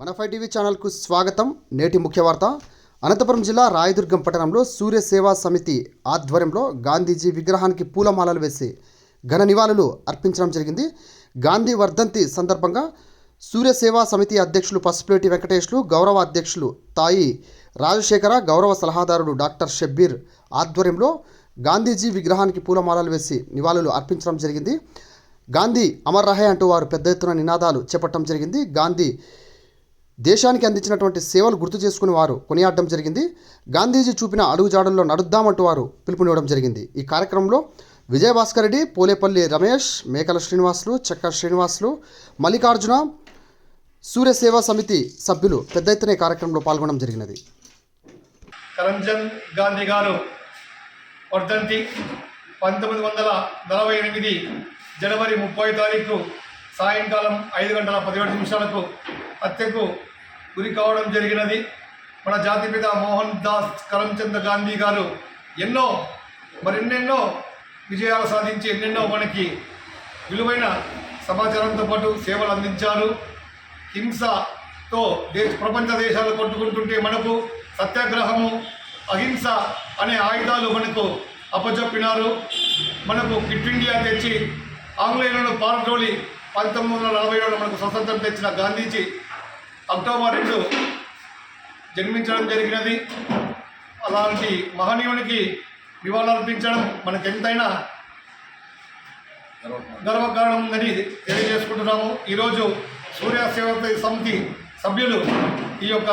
Five TV ఛానల్కు స్వాగతం. నేటి ముఖ్య వార్త. అనంతపురం జిల్లా రాయదుర్గం పట్టణంలో సూర్య సేవా సమితి ఆధ్వర్యంలో గాంధీజీ విగ్రహానికి పూలమాలలు వేసి ఘన నివాళులు అర్పించడం జరిగింది. గాంధీ వర్ధంతి సందర్భంగా సూర్య సేవా సమితి అధ్యక్షులు పసుపులేటి వెంకటేష్లు గౌరవ అధ్యక్షులు తాయి రాజశేఖర గౌరవ సలహాదారుడు డాక్టర్ షబ్బీర్ ఆధ్వర్యంలో గాంధీజీ విగ్రహానికి పూలమాలలు వేసి నివాళులు అర్పించడం జరిగింది. గాంధీ అమర్ రహే అంటూ వారు పెద్ద ఎత్తున నినాదాలు చేపట్టడం జరిగింది. గాంధీ దేశానికి అందించినటువంటి సేవలు గుర్తు చేసుకుని వారు కొనియాడడం జరిగింది. గాంధీజీ చూపిన అడుగుజాడల్లో నడుద్దామంటూ వారు పిలుపునివ్వడం జరిగింది. ఈ కార్యక్రమంలో విజయభాస్కర్ రెడ్డి పోలేపల్లి రమేష్ మేకల శ్రీనివాసులు చెక్క శ్రీనివాసులు మల్లికార్జున సూర్య సేవా సమితి సభ్యులు పెద్ద ఎత్తున ఈ కార్యక్రమంలో పాల్గొనడం జరిగినది. కరంచంద్ గాంధీ గారు వర్ధంతి పంతొమ్మిది వందల నలభై ఎనిమిది జనవరి ముప్పై తారీఖు సాయంకాలం ఐదు గంటల పదిహేడు నిమిషాలకు హత్యకు గురి కావడం జరిగినది. మన జాతిపిత మోహన్ దాస్ కరంచంద్ గాంధీ గారు ఎన్నో మరెన్నెన్నో విజయాలు సాధించి ఎన్నెన్నో మనకి విలువైన సమాచారంతో పాటు సేవలు అందించారు. హింసతో దేశ ప్రపంచ దేశాలు కొట్టుకుంటుంటే మనకు సత్యాగ్రహము అహింస అనే ఆయుధాలు మనకు అప్పచెప్పినారు మనకు క్విట్ ఇండియా తెచ్చి ఆంగ్లేయులను పాల్గొని పంతొమ్మిది వందల నలభై ఏడులో మనకు స్వతంత్రం తెచ్చిన గాంధీజీ అక్టోబర్ రెండు జన్మించడం జరిగినది. అలాంటి మహనీయునికి నివాళులర్పించడం మనకు ఎంతైనా గర్వకారణం ఉందని తెలియజేసుకుంటున్నాము. ఈరోజు సూర్య సేవ సమితి సభ్యులు ఈ యొక్క